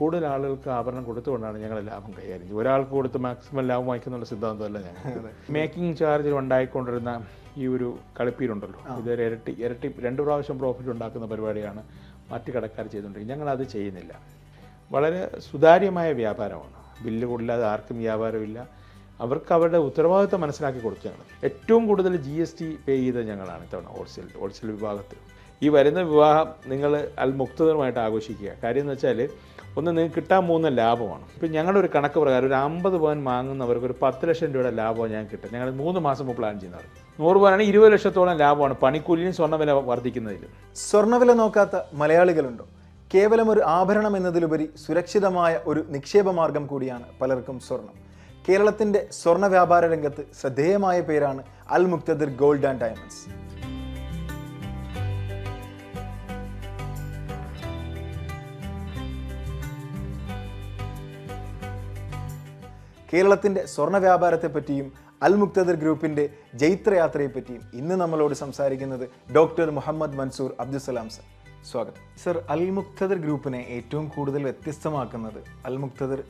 കൂടുതൽ ആളുകൾക്ക് ആഭരണം കൊടുത്തുകൊണ്ടാണ് ഞങ്ങൾ ലാഭം കൈകാര്യം ചെയ്യുന്നത് ഒരാൾക്ക് കൊടുത്ത് മാക്സിമം ലാഭം വാങ്ങിക്കുന്നുള്ള സിദ്ധാന്തമല്ല ഞങ്ങൾ മേക്കിംഗ് ചാർജിൽ ഉണ്ടായിക്കൊണ്ടിരുന്ന ഈ ഒരു കളിപ്പീരുണ്ടല്ലോ. ഇത് ഇരട്ടി ഇരട്ടി രണ്ട് പ്രാവശ്യം പ്രോഫിറ്റ് ഉണ്ടാക്കുന്ന പരിപാടിയാണ് മറ്റു കടക്കാർ ചെയ്തുകൊണ്ടിരിക്കുന്നത്. ഞങ്ങൾ അത് ചെയ്യുന്നില്ല. വളരെ സുതാര്യമായ വ്യാപാരമാണ്. ബില്ല് കൂടില്ലാതെ ആർക്കും വ്യാപാരമില്ല. അവർക്ക് അവരുടെ ഉത്തരവാദിത്തം മനസ്സിലാക്കി കൊടുക്കുകയാണ്. ഞങ്ങൾ ഏറ്റവും കൂടുതൽ ജി എസ് ടി പേ ചെയ്ത ഞങ്ങളാണ് ഇത്തവണ ഹോൾസെയിൽ ഹോൾസെയിൽ വിഭാഗത്തിൽ. ഈ വരുന്ന വിവാഹം നിങ്ങൾ അൽ മുക്തതമായിട്ട് ആഘോഷിക്കുക. കാര്യം എന്ന് വെച്ചാൽ ഒന്ന് നിങ്ങൾക്ക് കിട്ടാൻ പോകുന്ന ലാഭമാണ്. ഇപ്പം ഞങ്ങളുടെ ഒരു കണക്ക് പ്രകാരം ഒരു അമ്പത് പവൻ വാങ്ങുന്നവർക്ക് ഒരു പത്ത് ലക്ഷം രൂപയുടെ ലാഭം ഞാൻ കിട്ടും. ഞങ്ങൾ മൂന്ന് മാസം മുമ്പ് പ്ലാൻ ചെയ്യുന്നത് നൂറ് പവനാണ് ഇരുപത് ലക്ഷത്തോളം ലാഭമാണ്. പണിക്കൂലിയും സ്വർണവില വർദ്ധിക്കുന്നതിൽ സ്വർണവില നോക്കാത്ത മലയാളികളുണ്ടോ? കേവലം ഒരു ആഭരണം എന്നതിലുപരി സുരക്ഷിതമായ ഒരു നിക്ഷേപ മാർഗം കൂടിയാണ് പലർക്കും സ്വർണം. കേരളത്തിന്റെ സ്വർണ വ്യാപാര രംഗത്ത് ശ്രദ്ധേയമായ പേരാണ് Al Muqtadir gold and diamonds. കേരളത്തിന്റെ സ്വർണ വ്യാപാരത്തെപ്പറ്റിയും അൽ മുക്തദർ ഗ്രൂപ്പിന്റെ ജൈത്രയാത്രയെ പറ്റിയും ഇന്ന് നമ്മളോട് സംസാരിക്കുന്നത് ഡോക്ടർ മുഹമ്മദ് മൻസൂർ അബ്ദുസലാം സർ. സ്വാഗതം. സർ അൽ മുക്തദർ ഗ്രൂപ്പിനെ ഏറ്റവും കൂടുതൽ വ്യത്യസ്തമാക്കുന്നത് അൽ മുക്തദർ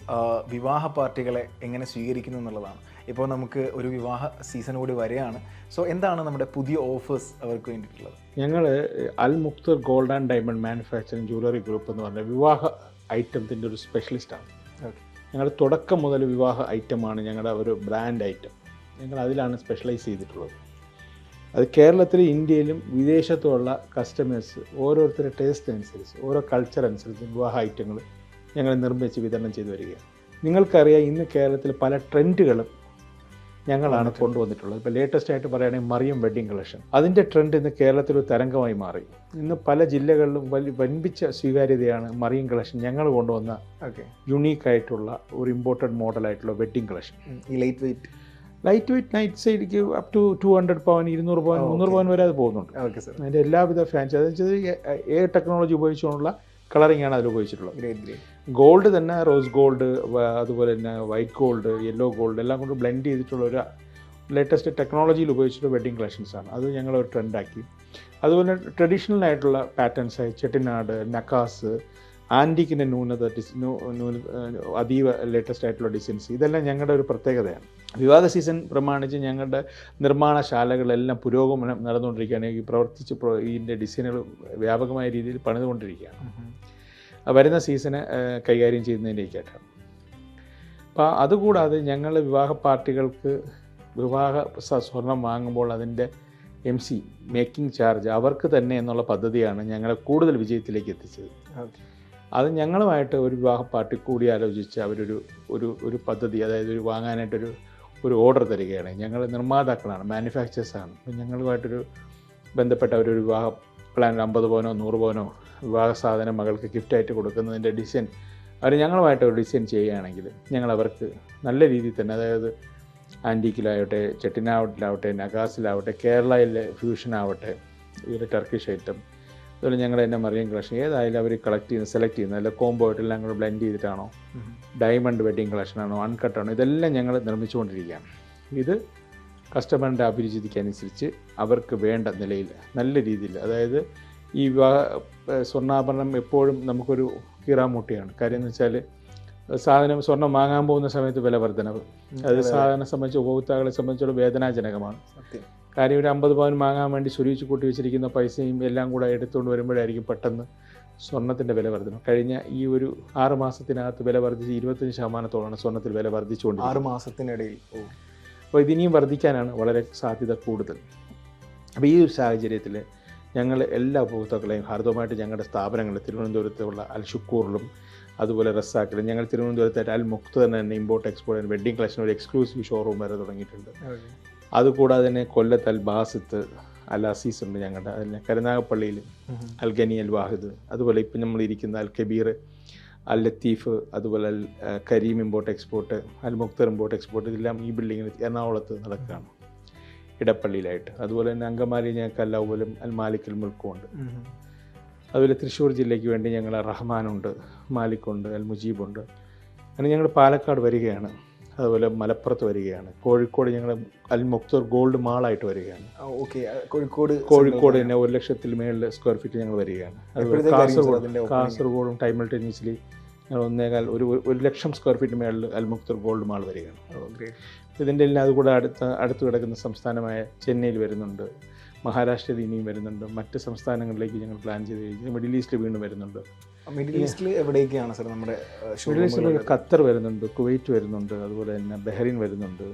വിവാഹ പാർട്ടികളെ എങ്ങനെ സ്വീകരിക്കുന്നു എന്നുള്ളതാണ്. ഇപ്പോൾ നമുക്ക് ഒരു വിവാഹ സീസൺ കൂടി വരെയാണ്. സോ എന്താണ് നമ്മുടെ പുതിയ ഓഫേഴ്സ് അവർക്ക് വേണ്ടിയിട്ടുള്ളത്? ഞങ്ങൾ Al Muqtar gold and diamond manufacturing jewellery group എന്ന് പറഞ്ഞ വിവാഹ ഐറ്റത്തിന്റെ ഒരു സ്പെഷ്യലിസ്റ്റാണ്. ഓക്കെ. ഞങ്ങൾ തുടക്കം മുതൽ വിവാഹ ഐറ്റമാണ് ഞങ്ങളുടെ ഒരു ബ്രാൻഡ് ഐറ്റം ഞങ്ങൾ അതിലാണ് സ്പെഷ്യലൈസ് ചെയ്തിട്ടുള്ളത്. അത് കേരളത്തിലും ഇന്ത്യയിലും വിദേശത്തുമുള്ള കസ്റ്റമേഴ്സ് ഓരോരുത്തരുടെ ടേസ്റ്റ് അനുസരിച്ച് ഓരോ കൾച്ചർ അനുസരിച്ച് വിവാഹ ഐറ്റങ്ങൾ ഞങ്ങൾ നിർമ്മിച്ച് വിതരണം ചെയ്തു വരികയാണ്. നിങ്ങൾക്കറിയാം ഇന്ന് കേരളത്തിൽ പല ട്രെൻഡുകളും ഞങ്ങളാണ് കൊണ്ടുവന്നിട്ടുള്ളത്. ഇപ്പോൾ ലേറ്റസ്റ്റ് ആയിട്ട് പറയുകയാണെങ്കിൽ മറിയം വെഡ്ഡിംഗ് കളക്ഷൻ അതിന്റെ ട്രെൻഡ് ഇന്ന് കേരളത്തിൽ ഒരു തരംഗമായി മാറി. ഇന്ന് പല ജില്ലകളിലും വലിയ വൻപിച്ച സ്വീകാര്യതയാണ് മറിയം കളക്ഷൻ ഞങ്ങൾ കൊണ്ടുവന്ന ഓക്കെ യുണീക്ക് ആയിട്ടുള്ള ഒരു ഇമ്പോർട്ടന്റ് മോഡലായിട്ടുള്ള വെഡ്ഡിംഗ് കളക്ഷൻ ഈ light weight light weight night സൈഡിക്ക് അപ് ടു ടു ഹൺഡ്രഡ് പവൻ ഇരുന്നൂറ് പവൻ മുന്നൂറ് പവൻ വരെ അത് പോകുന്നുണ്ട്. ഓക്കെ സർ അതിന്റെ എല്ലാവിധ ഫാൻസ് അതെന്ന് വെച്ചാൽ എ ടെക്നോളജി ഉപയോഗിച്ചുകൊണ്ടുള്ള കളറിംഗ് ആണ് അതിൽ ഉപയോഗിച്ചിട്ടുള്ളത്. ഗോൾഡ് തന്നെ റോസ് ഗോൾഡ് അതുപോലെ തന്നെ വൈറ്റ് ഗോൾഡ് യെല്ലോ ഗോൾഡ് എല്ലാം കൊണ്ട് ബ്ലെൻഡ് ചെയ്തിട്ടുള്ള ഒരു ലേറ്റസ്റ്റ് ടെക്നോളജിയിൽ ഉപയോഗിച്ചിട്ടുള്ള വെഡ്ഡിങ് കളക്ഷൻസ് ആണ്. അത് ഞങ്ങൾ ഒരു ട്രെൻഡാക്കി അതുപോലെ ട്രഡീഷണൽ ആയിട്ടുള്ള പാറ്റേൺസ് ആയി ചെട്ടിനാട് നക്കാസ് ആന്റിക്കിന്റെ ന്യൂനത ഡിസ് അതീവ ലേറ്റസ്റ്റ് ആയിട്ടുള്ള ഡിസൈൻസ് ഇതെല്ലാം ഞങ്ങളുടെ ഒരു പ്രത്യേകതയാണ്. വിവാഹ സീസൺ പ്രമാണിച്ച് ഞങ്ങളുടെ നിർമ്മാണശാലകളെല്ലാം പുരോഗമനം നടന്നുകൊണ്ടിരിക്കുകയാണ്. ഈ പ്രവർത്തിച്ച് പ്രോ ഇതിന്റെ ഡിസൈനുകൾ വ്യാപകമായ രീതിയിൽ പണിതുകൊണ്ടിരിക്കുകയാണ്. വരുന്ന സീസണ് കൈകാര്യം ചെയ്യുന്നതിലേക്കായിട്ടാണ് അപ്പോൾ അതുകൂടാതെ ഞങ്ങൾ വിവാഹ പാർട്ടികൾക്ക് വിവാഹ സ്വർണം വാങ്ങുമ്പോൾ അതിന്റെ എം സി മേക്കിംഗ് ചാർജ് അവർക്ക് തന്നെ എന്നുള്ള പദ്ധതിയാണ് ഞങ്ങളെ കൂടുതൽ വിജയത്തിലേക്ക് എത്തിച്ചത്. അത് ഞങ്ങളുമായിട്ട് ഒരു വിവാഹ പാർട്ടി കൂടി ആലോചിച്ച് അവരൊരു ഒരു ഒരു പദ്ധതി അതായത് ഒരു വാങ്ങാനായിട്ടൊരു ഒരു ഓർഡർ തരികയാണ്. ഞങ്ങൾ നിർമ്മാതാക്കളാണ് മാനുഫാക്ചേഴ്സാണ് അപ്പം ഞങ്ങളുമായിട്ടൊരു ബന്ധപ്പെട്ട ഒരു വിവാഹ പ്ലാൻ അമ്പത് പവനോ നൂറ് പവനോ വിവാഹ സാധനം മകൾക്ക് ഗിഫ്റ്റായിട്ട് കൊടുക്കുന്നതിന്റെ ഡിസൈൻ അവർ ഞങ്ങളുമായിട്ട് ഒരു ഡിസൈൻ ചെയ്യുകയാണെങ്കിൽ ഞങ്ങൾ അവർക്ക് നല്ല രീതിയിൽ തന്നെ അതായത് ആന്റീക്കിലാവട്ടെ ചെട്ടിനാവട്ടിലാവട്ടെ നഗാസിലാവട്ടെ കേരളയിലെ ഫ്യൂഷനാവട്ടെ ഇവരുടെ ടർക്കിഷ് ഐറ്റം അതുപോലെ ഞങ്ങൾ തന്നെ മറിയം കളക്ഷൻ ഏതായാലും അവർ കളക്ട് ചെയ്യുന്ന സെലക്ട് ചെയ്യുന്ന അല്ല കോംബോ ആയിട്ട് എല്ലാം കൂടെ ബ്ലെൻഡ് ചെയ്തിട്ടാണോ ഡയമണ്ട് വെഡ്ഡിങ് കളക്ഷൻ ആണോ? അൺകട്ട് ആണോ? ഇതെല്ലാം ഞങ്ങൾ നിർമ്മിച്ചുകൊണ്ടിരിക്കുകയാണ്. ഇത് കസ്റ്റമറിന്റെ അഭിരുചിക്കനുസരിച്ച് അവർക്ക് വേണ്ട നിലയിൽ നല്ല രീതിയിൽ. അതായത് ഈ വിവാഹ സ്വർണാഭരണം എപ്പോഴും നമുക്കൊരു കീറാമുട്ടിയാണ്. കാര്യം എന്ന് വെച്ചാൽ സാധനം സ്വർണം വാങ്ങാൻ പോകുന്ന സമയത്ത് വില വർധനവ്. അത് സാധാരണ സംബന്ധിച്ച് ഉപഭോക്താക്കളെ സംബന്ധിച്ചുള്ള വേദനാജനകമാണ്. കാര്യം ഒരു അമ്പത് പവൻ വാങ്ങാൻ വേണ്ടി സ്വരൂപിച്ച് കൂട്ടി വെച്ചിരിക്കുന്ന പൈസയും എല്ലാം കൂടെ എടുത്തുകൊണ്ട് വരുമ്പോഴായിരിക്കും പെട്ടെന്ന് സ്വർണത്തിന്റെ വില വർധന കഴിഞ്ഞ ഈ ഒരു ആറ് മാസത്തിനകത്ത് വില വർദ്ധിച്ച് ഇരുപത്തഞ്ച് ശതമാനത്തോളാണ് സ്വർണത്തിൽ വില വർദ്ധിച്ചുകൊണ്ട് ആറ് മാസത്തിനിടയിൽ. അപ്പോൾ ഇതിനിയും വർദ്ധിക്കാനാണ് വളരെ സാധ്യത കൂടുതൽ. അപ്പോൾ ഈ ഒരു സാഹചര്യത്തിൽ ഞങ്ങൾ എല്ലാ ഉപഭോക്താക്കളെയും ഹാർദവുമായിട്ട് ഞങ്ങളുടെ സ്ഥാപനങ്ങൾ തിരുവനന്തപുരത്തുള്ള അൽ ഷുക്കൂറിലും അതുപോലെ റസാക്കിലും ഞങ്ങൾ തിരുവനന്തപുരത്തായിട്ട് അൽ മുക്ത് തന്നെ ഇമ്പോർട്ട് എക്സ്പോർട്ട് വെഡ്ഡിംഗ് കളക്ഷൻ ഒരു എക്സ്ക്ലൂസീവ് ഷോറൂം വരെ തുടങ്ങിയിട്ടുണ്ട്. അതുകൂടാതെ തന്നെ കൊല്ലത്ത് അൽ ബാസിത്ത് അൽ അസീസ് ഉണ്ട് ഞങ്ങളുടെ. അതിൽ കരുനാഗപ്പള്ളിയിൽ അൽ ഗനി അൽ വാഹിദ്. അതുപോലെ ഇപ്പം നമ്മൾ ഇരിക്കുന്ന അൽ കബീർ അൽ ലത്തീഫ് അതുപോലെ Al Kareem import export Al Muqtar import export ഇതെല്ലാം ഈ ബിൽഡിങ്ങിൽ എറണാകുളത്ത് നടക്കുകയാണ്. ഇടപ്പള്ളിയിലായിട്ട്. അതുപോലെ തന്നെ അങ്കമാലി ഞങ്ങൾക്ക് പോലും അൽ മാലിക്കൽ മുൽക്കും ഉണ്ട്. അതുപോലെ തൃശ്ശൂർ ജില്ലയ്ക്ക് വേണ്ടി ഞങ്ങൾ റഹ്മാനുണ്ട് മാലിക്കുണ്ട് അൽ മുജീബുണ്ട് അങ്ങനെ ഞങ്ങൾ പാലക്കാട് വരികയാണ്. അതുപോലെ മലപ്പുറത്ത് വരികയാണ്. കോഴിക്കോട് ഞങ്ങൾ അൽ മുക്തർ ഗോൾഡ് മാളായിട്ട് വരികയാണ്. ഓക്കെ. കോഴിക്കോട് കോഴിക്കോട് തന്നെ ഒരു ലക്ഷത്തിൽ മേളിൽ സ്ക്വയർ ഫീറ്റ് ഞങ്ങൾ വരികയാണ്. അതുപോലെ കാസർഗോഡ് കാസർഗോഡും ടൈമിൾട്ടേനിയസ്ലി ഞങ്ങൾ ഒന്നേകാൽ ഒരു ഒരു ലക്ഷം സ്ക്വയർ ഫീറ്റ് മേളിൽ അൽ മുക്തർ ഗോൾഡ് മാൾ വരികയാണ്. ഇതിന്റെ എല്ലാം അതുകൂടെ അടുത്ത അടുത്ത് കിടക്കുന്ന സംസ്ഥാനമായ ചെന്നൈയിൽ വരുന്നുണ്ട്. മഹാരാഷ്ട്രയിൽ ഇനിയും വരുന്നുണ്ട്. മറ്റ് സംസ്ഥാനങ്ങളിലേക്ക് ഞങ്ങൾ പ്ലാൻ ചെയ്ത് കഴിഞ്ഞാൽ മിഡിൽ ഈസ്റ്റിൽ വീണ്ടും വരുന്നുണ്ട്. മിഡിൽ ഈസ്റ്റിൽ എവിടേക്കാണ് സാർ നമ്മുടെ മിഡിൽ ഈസ്റ്റിൽ ഖത്തർ വരുന്നുണ്ട് കുവൈറ്റ് വരുന്നുണ്ട് അതുപോലെ തന്നെ ബഹ്റൈൻ വരുന്നുണ്ട്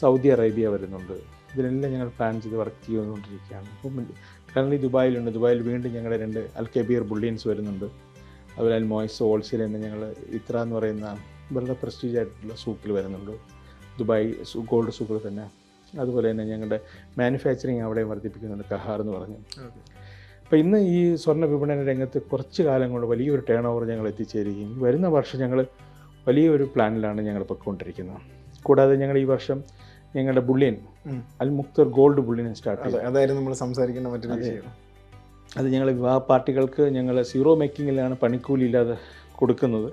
സൗദി അറേബ്യ വരുന്നുണ്ട്. ഇതിനെല്ലാം ഞങ്ങൾ പ്ലാൻ ചെയ്ത് വർക്ക് ചെയ്തുകൊണ്ടിരിക്കുകയാണ്. അപ്പം കറന്റ് ദുബായിലുണ്ട്. ദുബായിൽ വീണ്ടും ഞങ്ങളുടെ രണ്ട് അൽ കബീർ ബുള്ളിയൻസ് വരുന്നുണ്ട്. അതുപോലെ അൽ മോയ്സ് ഹോൾസെയിൽ തന്നെ ഞങ്ങൾ ഇത്ര എന്ന് പറയുന്ന വളരെ പ്രസ്റ്റീജ് ആയിട്ടുള്ള സൂക്കിൽ വരുന്നുണ്ട്. ദുബായ് ഗോൾഡ് സൂക്കിൽ തന്നെ അതുപോലെ തന്നെ ഞങ്ങളുടെ മാനുഫാക്ചറിങ് അവിടെ വർദ്ധിപ്പിക്കുന്നുണ്ട് കഹാർ എന്ന് പറഞ്ഞു. അപ്പോൾ ഇന്ന് ഈ സ്വർണ വിപണന രംഗത്ത് കുറച്ച് കാലം കൊണ്ട് വലിയൊരു ടേൺ ഓവർ ഞങ്ങൾ എത്തിച്ചേരുകയും വരുന്ന വർഷം ഞങ്ങൾ വലിയൊരു പ്ലാനിലാണ് ഞങ്ങൾ പൊയ്ക്കൊണ്ടിരിക്കുന്നത് കൂടാതെ ഞങ്ങൾ ഈ വർഷം ഞങ്ങളുടെ bullion Almuqtar Al Muqtar gold bullion start ചെയ്തു. അതെ അതായിരുന്നു നമ്മൾ സംസാരിക്കേണ്ട മറ്റൊരു വിഷയം. അത് ഞങ്ങൾ വിവാഹ പാർട്ടികൾക്ക് ഞങ്ങൾ സീറോ മേക്കിങ്ങിലാണ് പണിക്കൂലി ഇല്ലാതെ കൊടുക്കുന്നത്.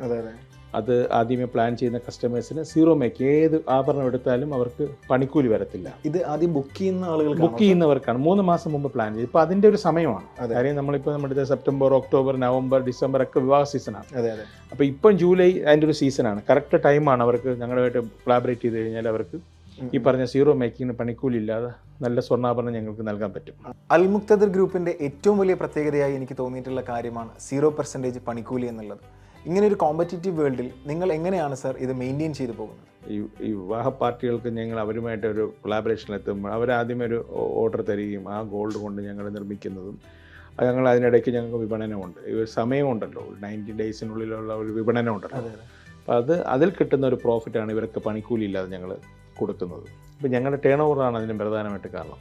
അതെ ആദ്യമേ പ്ലാൻ ചെയ്യുന്ന കസ്റ്റമേഴ്സിന് സീറോ മേക്ക് ഏത് ആഭരണം എടുത്താലും അവർക്ക് പണിക്കൂലി വരത്തില്ല. ഇത് ആദ്യം ബുക്ക് ചെയ്യുന്ന ആളുകൾ ബുക്ക് ചെയ്യുന്നവർക്കാണ്. മൂന്ന് മാസം മുമ്പ് പ്ലാൻ ചെയ്ത്. ഇപ്പോൾ അതിന്റെ ഒരു സമയമാണ്. കാര്യം നമ്മളിപ്പോൾ നമ്മുടെ സെപ്റ്റംബർ ഒക്ടോബർ നവംബർ ഡിസംബർ ഒക്കെ വിവാഹ സീസണാണ് അതെ അതെ. അപ്പോൾ ഇപ്പം ജൂലൈ അതിന്റെ ഒരു സീസണാണ് കറക്റ്റ് ടൈമാണ് അവർക്ക് ഞങ്ങളുമായിട്ട് കൊളാബറേറ്റ് ചെയ്ത് കഴിഞ്ഞാൽ അവർക്ക് ഈ പറഞ്ഞ സീറോ മേക്കിങ്ങിന് പണിക്കൂലി ഇല്ലാതെ നല്ല സ്വർണാഭരണം ഞങ്ങൾക്ക് നൽകാൻ പറ്റും. അൽമുക്തദർ ഗ്രൂപ്പിന്റെ ഏറ്റവും വലിയ പ്രത്യേകതയായി എനിക്ക് തോന്നിയിട്ടുള്ള കാര്യമാണ് സീറോ പെർസെന്റേജ് പണിക്കൂലി എന്നുള്ളത്. ഇങ്ങനെ ഒരു കോമ്പറ്റേറ്റീവ് വേൾഡിൽ നിങ്ങൾ എങ്ങനെയാണ് സർ ഇത് മെയിന്റെയിൻ ചെയ്തു പോകുന്നത്? ഈ ഈ വിവാഹ പാർട്ടികൾക്ക് ഞങ്ങൾ അവരുമായിട്ട് ഒരു കൊളാബറേഷൻ എത്തുമ്പോൾ അവരാദ്യമേ ഒരു ഓർഡർ തരികയും ആ ഗോൾഡ് കൊണ്ട് ഞങ്ങൾ നിർമ്മിക്കുന്നതും ഞങ്ങൾ അതിനിടയ്ക്ക് ഞങ്ങൾക്ക് വിപണനമുണ്ട്. ഈ ഒരു സമയമുണ്ടല്ലോ നയന്റി ഡേയ്സിനുള്ളിലുള്ള ഒരു വിപണനമുണ്ട് അതെ അതെ. അപ്പോൾ അത് അതിൽ കിട്ടുന്ന ഒരു പ്രോഫിറ്റാണ് ഇവർക്ക് പണിക്കൂലി ഇല്ലാതെ ഞങ്ങൾ കൊടുക്കുന്നത്. അപ്പോൾ ഞങ്ങളുടെ ടേൺ ഓവറാണ് അതിന് പ്രധാനമായിട്ട് കാരണം.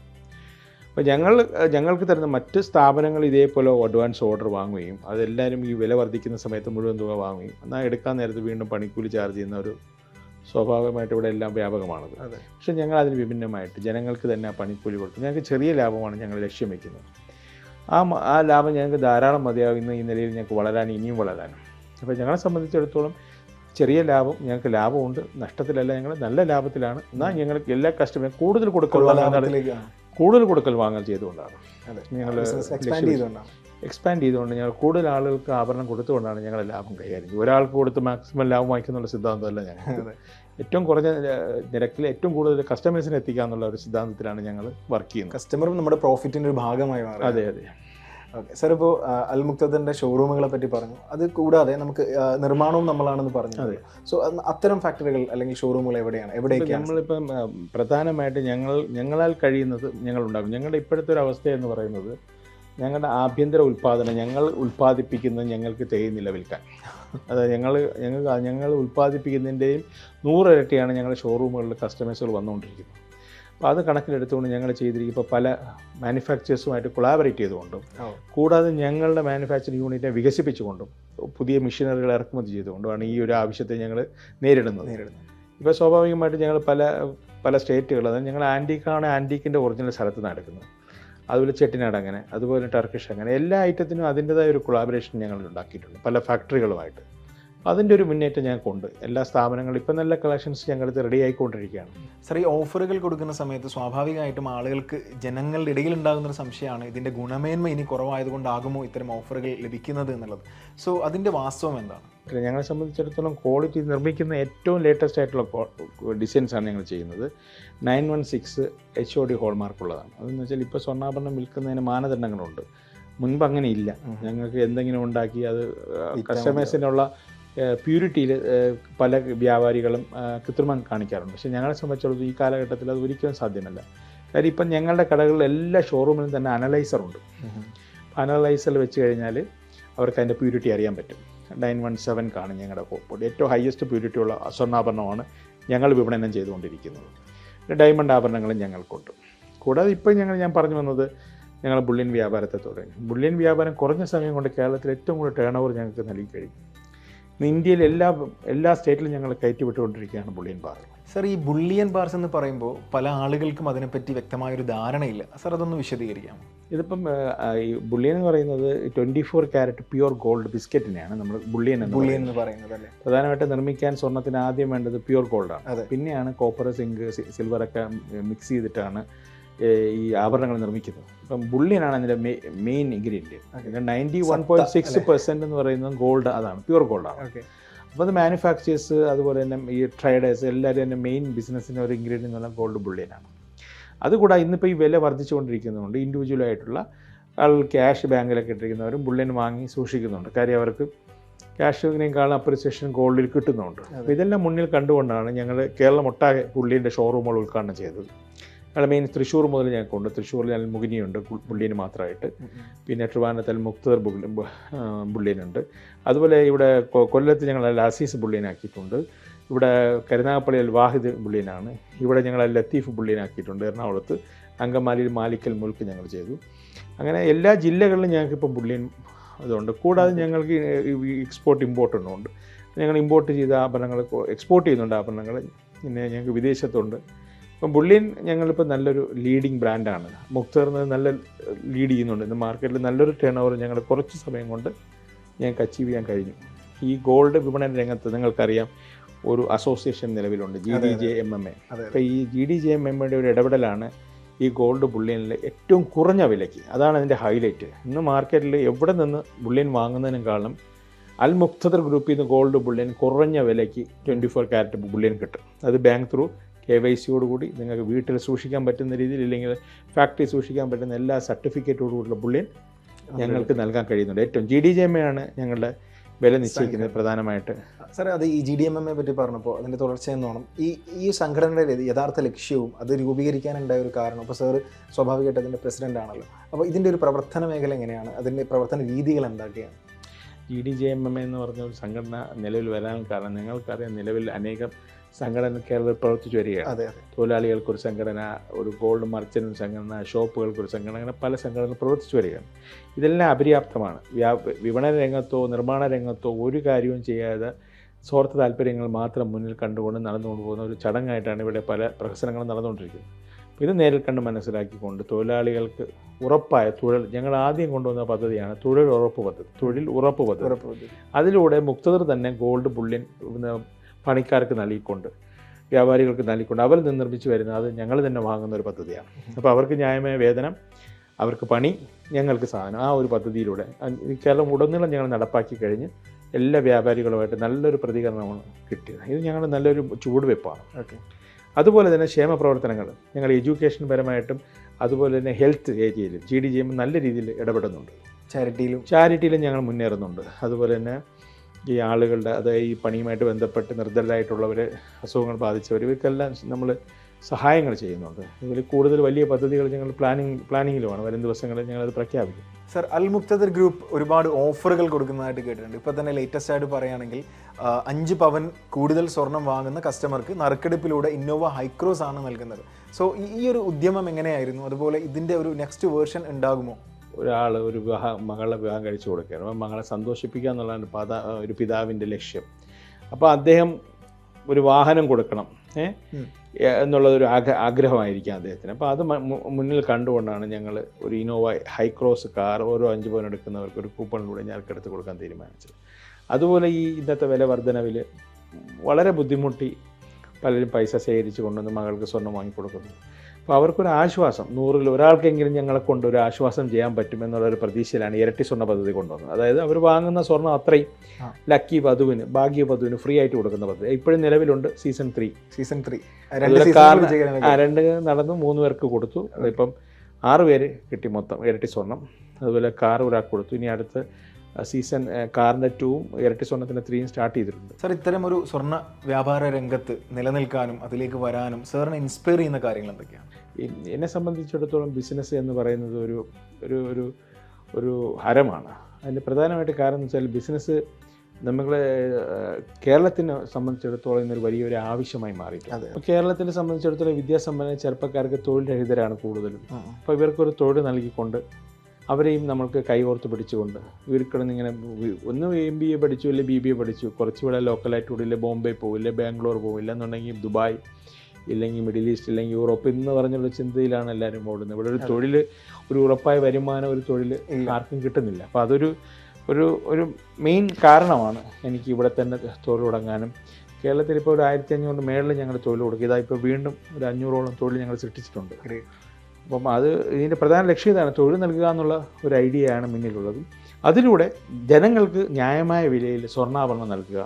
അപ്പോൾ ഞങ്ങൾ ഞങ്ങൾക്ക് തരുന്ന മറ്റ് സ്ഥാപനങ്ങൾ ഇതേപോലെ അഡ്വാൻസ് ഓർഡർ വാങ്ങുകയും അതെല്ലാവരും ഈ വില വർദ്ധിക്കുന്ന സമയത്ത് മുഴുവൻ തുക വാങ്ങുകയും എന്നാൽ എടുക്കാൻ നേരത്ത് വീണ്ടും പണിക്കൂലി ചാർജ് ചെയ്യുന്ന ഒരു സ്വാഭാവികമായിട്ട് ഇവിടെ എല്ലാം വ്യാപകമാണത്. പക്ഷേ ഞങ്ങൾ അതിന് വിഭിന്നമായിട്ട് ജനങ്ങൾക്ക് തന്നെ ആ പണിക്കൂലി കൊടുക്കും ഞങ്ങൾക്ക് ചെറിയ ലാഭമാണ് ഞങ്ങൾ ലക്ഷ്യം വയ്ക്കുന്നത് ആ ആ ലാഭം ഞങ്ങൾക്ക് ധാരാളം മതിയാകുന്ന ഈ നിലയിൽ ഞങ്ങൾക്ക് വളരാൻ ഇനിയും വളരാനും. അപ്പോൾ ഞങ്ങളെ സംബന്ധിച്ചിടത്തോളം ചെറിയ ലാഭം ഞങ്ങൾക്ക് ലാഭമുണ്ട്. നഷ്ടത്തിലല്ല ഞങ്ങൾ നല്ല ലാഭത്തിലാണ്. എന്നാൽ ഞങ്ങൾക്ക് എല്ലാ കസ്റ്റമറും കൂടുതൽ കൊടുക്കൽ കൂടുതൽ കൊടുക്കൽ വാങ്ങൽ ചെയ്തുകൊണ്ടാണ്. അതെ ഞങ്ങൾ എക്സ്പാൻഡ് ചെയ്തുകൊണ്ട് ഞങ്ങൾ കൂടുതൽ ആളുകൾക്ക് ആഭരണം കൊടുത്തുകൊണ്ടാണ് ഞങ്ങൾ ലാഭം കൈകാര്യം ചെയ്യുന്നത് ഒരാൾക്ക് കൊടുത്ത് മാക്സിമം ലാഭം വാങ്ങിക്കുന്നുള്ള സിദ്ധാന്തമല്ല ഞങ്ങൾ ഏറ്റവും കുറഞ്ഞ നിരക്കിൽ ഏറ്റവും കൂടുതൽ കസ്റ്റമേഴ്സിനെ എത്തിക്കുക എന്നുള്ള ഒരു സിദ്ധാന്തത്തിലാണ് ഞങ്ങൾ വർക്ക് ചെയ്യുന്നത്. കസ്റ്റമറും നമ്മുടെ പ്രോഫിറ്റിന്റെ ഒരു ഭാഗമായി മാറി അതെ അതെ. ഓക്കെ. സാർ ഇപ്പോൾ അൽമുക്തദിന്റെ ഷോറൂമുകളെ പറ്റി പറഞ്ഞു. അത് കൂടാതെ നമുക്ക് നിർമ്മാണവും നമ്മളാണെന്ന് പറഞ്ഞു അതെ. സോ അത്തരം ഫാക്ടറികൾ അല്ലെങ്കിൽ ഷോറൂമുകൾ എവിടെയാണ്? എവിടെയൊക്കെ നമ്മളിപ്പം പ്രധാനമായിട്ട് ഞങ്ങൾ ഞങ്ങളാൽ കഴിയുന്നത് ഞങ്ങൾ ഉണ്ടാക്കും ഞങ്ങളുടെ ഇപ്പോഴത്തെ ഒരു അവസ്ഥ എന്ന് പറയുന്നത് ഞങ്ങളുടെ ആഭ്യന്തര ഉൽപ്പാദനം ഞങ്ങൾ ഉൽപ്പാദിപ്പിക്കുന്നത് ഞങ്ങൾക്ക് തികയുന്നില്ല വിൽക്കാൻ അതായത് ഞങ്ങൾ ഞങ്ങൾ ഞങ്ങൾ ഉൽപ്പാദിപ്പിക്കുന്നതിന്റെയും നൂറിരട്ടിയാണ് ഞങ്ങളുടെ ഷോറൂമുകളിൽ കസ്റ്റമേഴ്സുകൾ വന്നുകൊണ്ടിരിക്കുന്നത്. അപ്പോൾ അത് കണക്കിലെടുത്തുകൊണ്ട് ഞങ്ങൾ ചെയ്തിരിക്കും. ഇപ്പോൾ പല മാനുഫാക്ചേഴ്സുമായിട്ട് കൊളാബറേറ്റ് ചെയ്തുകൊണ്ടും കൂടാതെ ഞങ്ങളുടെ മാനുഫാക്ചറിങ് യൂണിറ്റിനെ വികസിപ്പിച്ചുകൊണ്ടും പുതിയ മെഷീനറികൾ ഇറക്കുമതി ചെയ്തുകൊണ്ടുമാണ് ഈ ഒരു ആവശ്യത്തെ ഞങ്ങൾ നേരിടുന്നത്. നേരിടുന്നത്. ഇപ്പോൾ സ്വാഭാവികമായിട്ട് ഞങ്ങൾ പല പല സ്റ്റേറ്റുകൾ അതായത് ഞങ്ങൾ ആന്റീക്കാണ് ആന്റീക്കിന്റെ ഒറിജിനൽ സ്ഥലത്ത് നിന്ന് എടുക്കുന്നത് അതുപോലെ ചെട്ടിനാട് അങ്ങനെ അതുപോലെ ടർക്കിഷ് അങ്ങനെ എല്ലാ ഐറ്റത്തിനും അതിന്റെതായ ഒരു കൊളാബറേഷൻ ഞങ്ങൾ ഉണ്ടാക്കിയിട്ടുണ്ട് പല ഫാക്ടറികളുമായിട്ട് അതിന്റെ ഒരു മുന്നേറ്റം ഞങ്ങൾക്കുണ്ട്. എല്ലാ സ്ഥാപനങ്ങളും ഇപ്പം നല്ല കളക്ഷൻസ് ഞങ്ങളടുത്ത് റെഡി ആയിക്കൊണ്ടിരിക്കുകയാണ്. സർ ഈ ഓഫറുകൾ കൊടുക്കുന്ന സമയത്ത് സ്വാഭാവികമായിട്ടും ആളുകൾക്ക് ജനങ്ങളുടെ ഇടയിൽ ഉണ്ടാകുന്ന ഒരു സംശയമാണ് ഇതിന്റെ ഗുണമേന്മ ഇനി കുറവായതുകൊണ്ടാകുമോ ഇത്തരം ഓഫറുകൾ ലഭിക്കുന്നത് എന്നുള്ളത്. സോ അതിന്റെ വാസ്തവം എന്താണ്? ഞങ്ങളെ സംബന്ധിച്ചിടത്തോളം ക്വാളിറ്റി നിർമ്മിക്കുന്ന ഏറ്റവും ലേറ്റസ്റ്റ് ആയിട്ടുള്ള ഡിസൈൻസ് ആണ് ഞങ്ങൾ ചെയ്യുന്നത്. Nine one six H O D ഹോൾമാർക്കുള്ളതാണ് അതെന്ന് വെച്ചാൽ ഇപ്പോൾ സ്വർണാഭരണം വിൽക്കുന്നതിന് മാനദണ്ഡങ്ങളുണ്ട്. മുൻപ് അങ്ങനെ ഇല്ല. ഞങ്ങൾക്ക് എന്തെങ്കിലും ഉണ്ടാക്കി അത് കസ്റ്റമേഴ്സിനുള്ള പ്യൂരിറ്റിയിൽ പല വ്യാപാരികളും കൃത്രിമം കാണിക്കാറുണ്ട്. പക്ഷേ ഞങ്ങളെ സംബന്ധിച്ചിടത്തോളം ഈ കാലഘട്ടത്തിൽ അത് ഒരിക്കലും സാധ്യമല്ല. കാര്യം ഇപ്പം ഞങ്ങളുടെ കടകളിൽ എല്ലാ ഷോറൂമിലും തന്നെ അനലൈസറുണ്ട് അനലൈസറിൽ വെച്ച് കഴിഞ്ഞാൽ അവർക്ക് അതിന്റെ പ്യൂരിറ്റി അറിയാൻ പറ്റും. നയൻ വൺ സെവൻ കാണും ഞങ്ങളുടെ കോപ്പോട് ഏറ്റവും ഹയസ്റ്റ് പ്യൂരിറ്റി ഉള്ള സ്വർണാഭരണമാണ് ഞങ്ങൾ വിപണനം ചെയ്തുകൊണ്ടിരിക്കുന്നത്. ഡയമണ്ട് ആഭരണങ്ങളും ഞങ്ങൾക്കുണ്ട്. കൂടാതെ ഇപ്പം ഞങ്ങൾ ഞാൻ പറഞ്ഞു വന്നത് ഞങ്ങൾ ബുള്ളിയൻ വ്യാപാരത്തെ തുടങ്ങി. ബുള്ളിയൻ വ്യാപാരം കുറഞ്ഞ സമയം കൊണ്ട് കേരളത്തിൽ ഏറ്റവും കൂടുതൽ ടേൺ ഓവർ ഞങ്ങൾക്ക് നൽകി കഴിഞ്ഞു. ഇന്ത്യയിൽ എല്ലാ എല്ലാ സ്റ്റേറ്റിലും ഞങ്ങൾ കയറ്റി വിട്ടുകൊണ്ടിരിക്കുകയാണ് ബുള്ളിയൻ ബാർ സർ ഈ ബുള്ളിയൻ ബാർസ് എന്ന് പറയുമ്പോൾ പല ആളുകൾക്കും അതിനെപ്പറ്റി വ്യക്തമായൊരു ധാരണയില്ല. സർ അതൊന്ന് വിശദീകരിക്കാം. ഇതിപ്പം ഈ ബുള്ളിയൻ എന്ന് പറയുന്നത് twenty four carat pure gold ബിസ്ക്കറ്റിനെയാണ് നമ്മൾ ബുള്ളിയൻ എന്ന് ബുള്ളിയൻ പറയുന്നത്. എന്ന് പറയുന്നത് അല്ലേ? പ്രധാനമായിട്ട് നിർമ്മിക്കാൻ സ്വർണത്തിന് ആദ്യം വേണ്ടത് പ്യുവർ ഗോൾഡാണ്. പിന്നെയാണ് കോപ്പർ സിങ്ക് സിൽവർ ഒക്കെ മിക്സ് ചെയ്തിട്ടാണ് ഈ ആഭരണങ്ങൾ നിർമ്മിക്കുന്നത്. ഇപ്പം ബുള്ളിയനാണ് അതിന്റെ main ingredient ninety one point six percent എന്ന് പറയുന്നത് ഗോൾഡ് അതാണ് പ്യുവർ ഗോൾഡാണ് അപ്പോൾ അത് മാനുഫാക്ചേഴ്സ് അതുപോലെ തന്നെ ഈ ട്രേഡേഴ്സ് എല്ലാവരും തന്നെ മെയിൻ ബിസിനസ്സിന്റെ ഒരു ഇൻഗ്രീഡിയന്റ് എന്ന് പറഞ്ഞാൽ ഗോൾഡ് ബുള്ളിയനാണ് അതുകൂടാതെ ഇന്നിപ്പോൾ ഈ വില വർദ്ധിച്ചുകൊണ്ടിരിക്കുന്നതുകൊണ്ട് ഇൻഡിവിജ്വലായിട്ടുള്ള ആൾ ക്യാഷ് ബാങ്കിലൊക്കെ ഇട്ടിരിക്കുന്നവരും ബുള്ളിയൻ വാങ്ങി സൂക്ഷിക്കുന്നുണ്ട്. കാര്യം അവർക്ക് ക്യാഷിനേക്കാളും അപ്രിസിയേഷൻ ഗോൾഡിൽ കിട്ടുന്നുണ്ട്. അപ്പോൾ ഇതെല്ലാം മുന്നിൽ കണ്ടുകൊണ്ടാണ് ഞങ്ങൾ കേരളം ഒട്ടാകെ പുള്ളിന്റെ ഷോറൂമുകൾ ഉദ്ഘാടനം ചെയ്തത്. ഞങ്ങൾ മെയിൻ തൃശ്ശൂർ മുതൽ ഞങ്ങൾക്കുണ്ട് തൃശ്ശൂരിൽ ഞാൻ മുഗിനിയുണ്ട് പുള്ളീന് മാത്രമായിട്ട്. പിന്നെ ട്രിവാനത്തിൽ മുക്തർ ബുള്ളിയനുണ്ട് അതുപോലെ ഇവിടെ കൊല്ലത്ത് ഞങ്ങൾ ലാസീസ് ബുള്ളിയനാക്കിയിട്ടുണ്ട് ഇവിടെ കരുനാഗപ്പള്ളിയിൽ വാഹിദ് ബുള്ളിയനാണ് ഇവിടെ ഞങ്ങൾ ലത്തീഫ് ബുള്ളിയനാക്കിയിട്ടുണ്ട് എറണാകുളത്ത്. അങ്കമാലിയിൽ മാലിക്കൽ മുൽക്ക് ഞങ്ങൾ ചെയ്തു. അങ്ങനെ എല്ലാ ജില്ലകളിലും ഞങ്ങൾക്ക് ഇപ്പം ബുള്ളിയൻ അതുണ്ട് കൂടാതെ ഞങ്ങൾക്ക് എക്സ്പോർട്ട് ഇമ്പോർട്ട് ഉണ്ട്. ഞങ്ങൾ ഇമ്പോർട്ട് ചെയ്ത ആഭരണങ്ങൾ എക്സ്പോർട്ട് ചെയ്യുന്നുണ്ട് ആഭരണങ്ങൾ. പിന്നെ ഞങ്ങൾക്ക് വിദേശത്തുണ്ട്. ഇപ്പം ബുള്ളിൻ ഞങ്ങളിപ്പോൾ നല്ലൊരു ലീഡിങ് ബ്രാൻഡാണ് മുക്തറിന് നല്ല ലീഡ് ചെയ്യുന്നുണ്ട്. ഇന്ന് മാർക്കറ്റിൽ നല്ലൊരു ടേൺ ഓവർ ഞങ്ങൾ കുറച്ച് സമയം കൊണ്ട് ഞങ്ങൾക്ക് അച്ചീവ് ചെയ്യാൻ കഴിഞ്ഞു. ഈ ഗോൾഡ് വിപണന രംഗത്ത് നിങ്ങൾക്കറിയാം ഒരു അസോസിയേഷൻ നിലവിലുണ്ട് G D J M M A അപ്പോൾ ഈ G D J M M എയുടെ ഒരു ഇടപെടലാണ് ഈ ഗോൾഡ് ബുള്ളിയനിൽ ഏറ്റവും കുറഞ്ഞ വിലയ്ക്ക്. അതാണ് അതിന്റെ ഹൈലൈറ്റ് ഇന്ന് മാർക്കറ്റിൽ എവിടെ നിന്ന് ബുള്ളിയൻ വാങ്ങുന്നതിനേക്കാളും അൽ മുക്തദർ ഗ്രൂപ്പിൽ നിന്ന് ഗോൾഡ് ബുള്ളിയൻ കുറഞ്ഞ വിലയ്ക്ക് ട്വന്റി ഫോർ ക്യാരറ്റ് ബുള്ളിയൻ കിട്ടും. അത് ബാങ്ക് ത്രൂ കെ വൈ സിയോടുകൂടി നിങ്ങൾക്ക് വീട്ടിൽ സൂക്ഷിക്കാൻ പറ്റുന്ന രീതിയിൽ ഇല്ലെങ്കിൽ ഫാക്ടറി സൂക്ഷിക്കാൻ പറ്റുന്ന എല്ലാ സർട്ടിഫിക്കറ്റോടുകൂടിയുള്ള ബുള്ളിയൻ ഞങ്ങൾക്ക് നൽകാൻ കഴിയുന്നുണ്ട്. ഏറ്റവും ജി ഡി ജി എം ആണ് ഞങ്ങളുടെ വില നിശ്ചയിക്കുന്നത് പ്രധാനമായിട്ട്. സാറേ അത് ഈ G D M M A പറ്റി പറഞ്ഞപ്പോൾ അതിന്റെ തുടർച്ചയെന്നോണം ഈ ഈ സംഘടനയുടെ യഥാർത്ഥ ലക്ഷ്യവും അത് രൂപീകരിക്കാനുണ്ടായ ഒരു കാരണം അപ്പോൾ സാറ് സ്വാഭാവികമായിട്ട് അതിന്റെ പ്രസിഡന്റ് ആണല്ലോ അപ്പോൾ ഇതിന്റെ ഒരു പ്രവർത്തന മേഖല എങ്ങനെയാണ്? അതിന്റെ പ്രവർത്തന രീതികൾ എന്തൊക്കെയാണ്? G D J M M എന്ന് പറഞ്ഞ ഒരു സംഘടന നിലവിൽ വരാൻ കാരണം നിങ്ങൾക്കറിയാം നിലവിൽ അനേകം സംഘടന കേരളത്തിൽ പ്രവർത്തിച്ചു വരികയാണ്. തൊഴിലാളികൾക്കൊരു സംഘടന ഒരു ഗോൾഡ് മർച്ചന്റ് സംഘടന ഷോപ്പുകൾക്കൊരു സംഘടന അങ്ങനെ പല സംഘടനകൾ പ്രവർത്തിച്ചു വരികയാണ്. ഇതെല്ലാം അപര്യാപ്തമാണ്. വ്യാ വിപണന രംഗത്തോ നിർമ്മാണ രംഗത്തോ ഒരു കാര്യവും ചെയ്യാതെ സ്വാർത്ഥ താല്പര്യങ്ങൾ മാത്രം മുന്നിൽ കണ്ടുകൊണ്ട് നടന്നുകൊണ്ട് പോകുന്ന ഒരു ചടങ്ങായിട്ടാണ് ഇവിടെ പല പ്രഹസനങ്ങളും നടന്നുകൊണ്ടിരിക്കുന്നത്. അപ്പോൾ ഇത് നേരിൽ കണ്ട് മനസ്സിലാക്കിക്കൊണ്ട് തൊഴിലാളികൾക്ക് ഉറപ്പായ തൊഴിൽ ഞങ്ങൾ ആദ്യം കൊണ്ടുവന്ന പദ്ധതിയാണ് തൊഴിൽ ഉറപ്പ് പദ്ധതി തൊഴിൽ ഉറപ്പ് പദ്ധതി. അതിലൂടെ മുക്തദർ തന്നെ ഗോൾഡ് ബുള്ളിയൻ പിന്നെ പണിക്കാർക്ക് നൽകിക്കൊണ്ട് വ്യാപാരികൾക്ക് നൽകിക്കൊണ്ട് അവർ നിന്ന് നിർമ്മിച്ച് വരുന്ന അത് ഞങ്ങൾ തന്നെ വാങ്ങുന്ന ഒരു പദ്ധതിയാണ്. അപ്പോൾ അവർക്ക് ന്യായമായ വേതനം അവർക്ക് പണി ഞങ്ങൾക്ക് സാധനം ആ ഒരു പദ്ധതിയിലൂടെ കേരളം ഉടനീളം ഞങ്ങൾ നടപ്പാക്കി കഴിഞ്ഞ് എല്ലാ വ്യാപാരികളുമായിട്ട് നല്ലൊരു പ്രതികരണമാണ് കിട്ടിയത്. ഇത് ഞങ്ങൾ നല്ലൊരു ചുവടുവെപ്പാണ് ഓക്കെ. അതുപോലെ തന്നെ ക്ഷേമ പ്രവർത്തനങ്ങൾ ഞങ്ങൾ എഡ്യൂക്കേഷൻ പരമായിട്ടും അതുപോലെ തന്നെ ഹെൽത്ത് ഏരിയയിലും ജി ഡി ജി എം നല്ല രീതിയിൽ ഇടപെടുന്നുണ്ട്. ചാരിറ്റിയിലും ചാരിറ്റിയിലും ഞങ്ങൾ മുന്നേറുന്നുണ്ട്. അതുപോലെ തന്നെ ഈ ആളുകളുടെ അതായത് ഈ പണിയുമായിട്ട് ബന്ധപ്പെട്ട് നിർദ്ധരായിട്ടുള്ളവർ അസുഖങ്ങൾ ബാധിച്ചവർ ഇവർക്കെല്ലാം നമ്മൾ സഹായങ്ങൾ ചെയ്യുന്നുണ്ട്. ഇതിൽ കൂടുതൽ വലിയ പദ്ധതികൾ ഞങ്ങൾ പ്ലാനിങ് പ്ലാനിങ്ങിലുമാണ് വരും ദിവസങ്ങളിൽ ഞങ്ങളത് പ്രഖ്യാപിക്കും. സർ അൽ മുക്തദർ ഗ്രൂപ്പ് ഒരുപാട് ഓഫറുകൾ കൊടുക്കുന്നതായിട്ട് കേട്ടിട്ടുണ്ട്. ഇപ്പോൾ തന്നെ ലേറ്റസ്റ്റ് ആയിട്ട് പറയുകയാണെങ്കിൽ അഞ്ച് പവൻ കൂടുതൽ സ്വർണം വാങ്ങുന്ന കസ്റ്റമർക്ക് നറുക്കെടുപ്പിലൂടെ ഇന്നോവ ഹൈക്രോസ് ആണ് നൽകുന്നത്. സോ ഈ ഒരു ഉദ്യമം എങ്ങനെയായിരുന്നു? അതുപോലെ ഇതിന്റെ ഒരു നെക്സ്റ്റ് വേർഷൻ ഉണ്ടാകുമോ? ഒരാൾ ഒരു വിവാഹ മകളെ വിവാഹം കഴിച്ചു കൊടുക്കുകയാണ്. അപ്പം മകളെ സന്തോഷിപ്പിക്കുക എന്നുള്ളതാണ് പത ഒരു പിതാവിന്റെ ലക്ഷ്യം. അപ്പോൾ അദ്ദേഹം ഒരു വാഹനം കൊടുക്കണം എന്നുള്ളതൊരു ആഗ്ര ആഗ്രഹമായിരിക്കാം അദ്ദേഹത്തിന്. അപ്പോൾ അത് മുന്നിൽ കണ്ടുകൊണ്ടാണ് ഞങ്ങൾ ഒരു ഇനോവ ഹൈക്രോസ് കാർ ഓരോ അഞ്ച് പവൻ എടുക്കുന്നവർക്ക് ഒരു കൂപ്പണിലൂടെ ഞങ്ങൾക്ക് എടുത്ത് കൊടുക്കാൻ തീരുമാനിച്ചത്. അതുപോലെ ഈ ഇന്നത്തെ വില വർധനവിൽ വളരെ ബുദ്ധിമുട്ടി പലരും പൈസ ശേഖരിച്ച് കൊണ്ടുവന്ന് മകൾക്ക് സ്വർണം വാങ്ങിക്കൊടുക്കുന്നു. അപ്പോൾ അവർക്കൊരു ആശ്വാസം നൂറിൽ ഒരാൾക്കെങ്കിലും ഞങ്ങളെ കൊണ്ട് ഒരു ആശ്വാസം ചെയ്യാൻ പറ്റും എന്നുള്ളൊരു പ്രതീക്ഷയിലാണ് ഇരട്ടി സ്വർണ പദ്ധതി കൊണ്ടുവന്നത്. അതായത് അവർ വാങ്ങുന്ന സ്വർണം അത്രയും ലക്കി വധുവിന് ഭാഗ്യ വധുവിന് ഫ്രീ ആയിട്ട് കൊടുക്കുന്ന പദ്ധതി. ഇപ്പോഴും നിലവിലുണ്ട് സീസൺ ത്രീ. Season three. രണ്ട് നടന്നു മൂന്ന് പേർക്ക് കൊടുത്തു. അതിപ്പം ആറ് പേര് കിട്ടി മൊത്തം ഇരട്ടി സ്വർണം അതുപോലെ കാർ ഒരാൾക്ക് കൊടുത്തു. ഇനി അടുത്ത സീസൺ കാറിന്റെ ടൂവും ഇരട്ടി സ്വർണത്തിന്റെ ത്രീയും സ്റ്റാർട്ട് ചെയ്തിട്ടുണ്ട്. സാർ ഇത്തരം ഒരു സ്വർണ വ്യാപാര രംഗത്ത് നിലനിൽക്കാനും അതിലേക്ക് വരാനും സാറിനെ ഇൻസ്പയർ ചെയ്യുന്ന കാര്യങ്ങൾ എന്തൊക്കെയാണ്? എന്നെ സംബന്ധിച്ചിടത്തോളം ബിസിനസ് എന്ന് പറയുന്നത് ഒരു ഒരു ഒരു ഒരു ഹരമാണ്. അതിന് പ്രധാനമായിട്ട് കാരണം എന്ന് വെച്ചാൽ ബിസിനസ് നമ്മളെ കേരളത്തിനെ സംബന്ധിച്ചിടത്തോളം ഇന്നൊരു വലിയൊരു ആവശ്യമായി മാറിയിട്ടുണ്ട്. അപ്പോൾ കേരളത്തിനെ സംബന്ധിച്ചിടത്തോളം വിദ്യാസമ്പന്ന ചെറുപ്പക്കാർക്ക് തൊഴിൽ രഹിതരാണ് കൂടുതലും അപ്പോൾ ഇവർക്കൊരു തൊഴിൽ നൽകിക്കൊണ്ട് അവരെയും നമ്മൾക്ക് കൈകോർത്ത് പിടിച്ചുകൊണ്ട് ഇവർക്കിടന്ന് ഇങ്ങനെ ഒന്ന് എം ബി എ പഠിച്ചു ഇല്ല ബി ബി എ പഠിച്ചു. കുറച്ചുകൂടെ ലോക്കലായിട്ട് കൂടി ഇല്ലേ ബോംബെ പോകും ഇല്ലേ ബാംഗ്ലൂർ പോകും ഇല്ലെന്നുണ്ടെങ്കിൽ ദുബായ് ഇല്ലെങ്കിൽ മിഡിൽ ഈസ്റ്റ് ഇല്ലെങ്കിൽ യൂറോപ്പ് എന്ന് പറഞ്ഞുള്ള ചിന്തയിലാണ് എല്ലാവരും ഓടുന്നത്. ഇവിടെ ഒരു തൊഴിൽ ഒരു ഉറപ്പായ വരുമാനം ഒരു തൊഴിൽ. ആർക്കും കിട്ടുന്നില്ല. അപ്പോൾ അതൊരു ഒരു ഒരു മെയിൻ കാരണമാണ് എനിക്ക് ഇവിടെ തന്നെ തൊഴിൽ തുടങ്ങാനും. കേരളത്തിൽ ഇപ്പോൾ ഒരു ആയിരത്തി അഞ്ഞൂറ് മേളിൽ ഞങ്ങൾ തൊഴിൽ കൊടുക്കുക ഇതാ ഇപ്പോൾ വീണ്ടും ഒരു അഞ്ഞൂറോളം തൊഴിൽ ഞങ്ങൾ സൃഷ്ടിച്ചിട്ടുണ്ട്. അപ്പം അത് ഇതിന്റെ പ്രധാന ലക്ഷ്യം ഇതാണ് തൊഴിൽ നൽകുക എന്നുള്ള ഒരു ഐഡിയയാണ് മുന്നിലുള്ളത്. അതിലൂടെ ജനങ്ങൾക്ക് ന്യായമായ വിലയിൽ സ്വർണാഭരണം നൽകുക.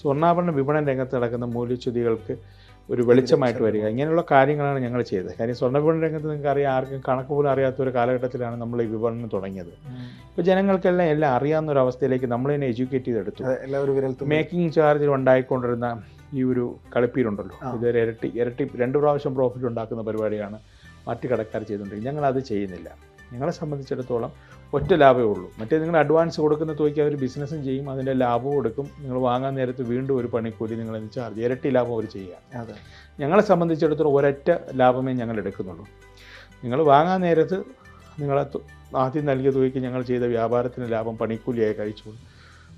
സ്വർണാഭരണ വിപണന രംഗത്ത് നടക്കുന്ന മൂല്യച്യുതികൾക്ക് ഒരു വെളിച്ചമായിട്ട് വരിക. ഇങ്ങനെയുള്ള കാര്യങ്ങളാണ് ഞങ്ങൾ ചെയ്തത്. കാര്യം സ്വർണ വിപണന രംഗത്ത് നിങ്ങൾക്ക് അറിയാം ആർക്കും കണക്ക് പോലും അറിയാത്ത ഒരു കാലഘട്ടത്തിലാണ് നമ്മൾ ഈ വിപണനം തുടങ്ങിയത്. ഇപ്പോൾ ജനങ്ങൾക്കെല്ലാം എല്ലാം അറിയാവുന്ന ഒരു അവസ്ഥയിലേക്ക് നമ്മൾ തന്നെ എഡ്യൂക്കേറ്റ് ചെയ്തെടുത്തു. മേക്കിംഗ് ചാർജിൽ ഉണ്ടായിക്കൊണ്ടിരുന്ന ഈ ഒരു കളിപ്പീരുണ്ടല്ലോ. ഇതൊരു ഇരട്ടി ഇരട്ടി രണ്ട് പ്രാവശ്യം പ്രോഫിറ്റ് ഉണ്ടാക്കുന്ന പരിപാടിയാണ്. മറ്റു കടക്കാർ ചെയ്തുകൊണ്ടിരിക്കുന്നത് ഞങ്ങളത് ചെയ്യുന്നില്ല. ഞങ്ങളെ സംബന്ധിച്ചിടത്തോളം ഒറ്റ ലാഭമേ ഉള്ളൂ. മറ്റേ നിങ്ങൾ അഡ്വാൻസ് കൊടുക്കുന്ന തുകയ്ക്ക് അവർ ബിസിനസ്സും ചെയ്യും. അതിന്റെ ലാഭവും എടുക്കും. നിങ്ങൾ വാങ്ങാൻ നേരത്ത് വീണ്ടും ഒരു പണിക്കൂലി നിങ്ങൾ ചാർജ് ഇരട്ടി ലാഭം അവർ ചെയ്യുക അതെ. ഞങ്ങളെ സംബന്ധിച്ചിടത്തോളം ഒരൊറ്റ ലാഭമേ ഞങ്ങൾ എടുക്കുന്നുള്ളൂ. നിങ്ങൾ വാങ്ങാൻ നേരത്ത് നിങ്ങളെ ആദ്യം നൽകിയ തുകയ്ക്ക് ഞങ്ങൾ ചെയ്ത വ്യാപാരത്തിന് ലാഭം പണിക്കൂലിയായി കഴിച്ചു